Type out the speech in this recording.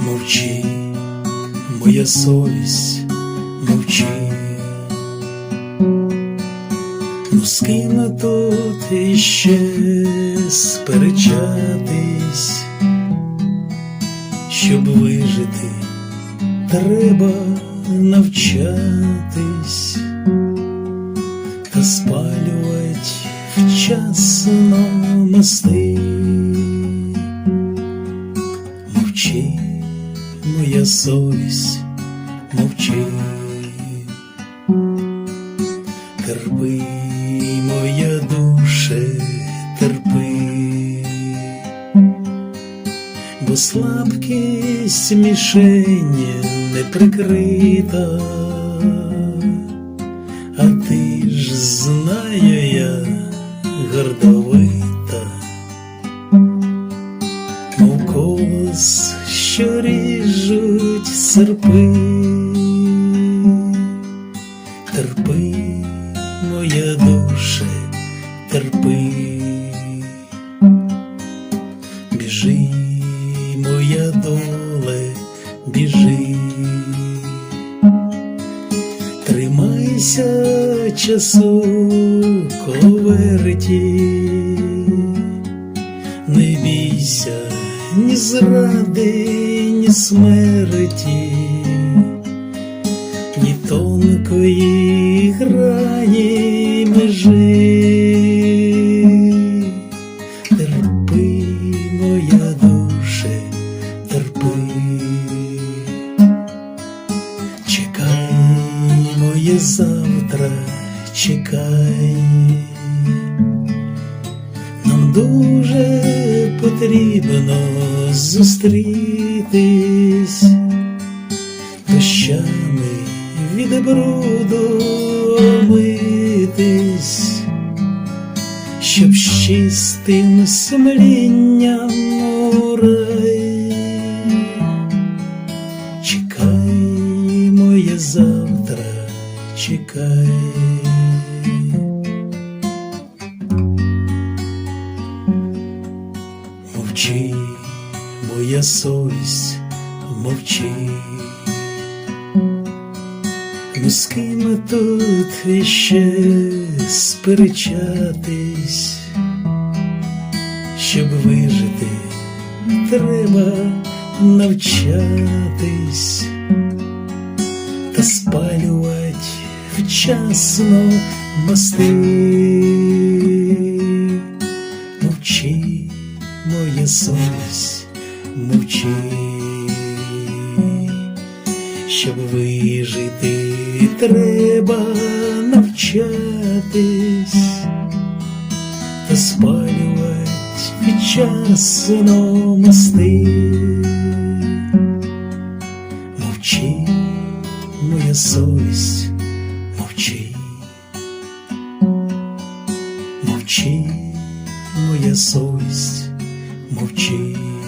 Мовчи, моя совість, мовчи. Ну з ким тут іще сперечатись, щоб вижити, треба навчатись вчасно мости. Мовчи, моя совість, мовчи, терпи, моя душе, терпи, бо слабкість мішень не прикрита, що ріжуть серпи. Терпи, моя душе, терпи, біжи, моя доле, біжи, тримайся часу коверті. Не бійся ні зради, ні смерті, ні тонкої грані межі. Терпи, моя душе, терпи, чекай, моє завтра, чекай. Дуже потрібно зустрітись дощами від бруду омитись, щоб з чистим сумлінням у рай. Чекай, моє завтра, чекай. Мовчи, моя совість, мовчи. Ну з ким тут іще сперечатись, щоб вижити, треба навчатись та спалювать вчасно мости. Мовчи, моя совість, мовчи, щоб вижити, треба навчатись та спалювать вчасно мости. Мовчи, моя совість, мовчи, мовчи, моя совість, мовчи.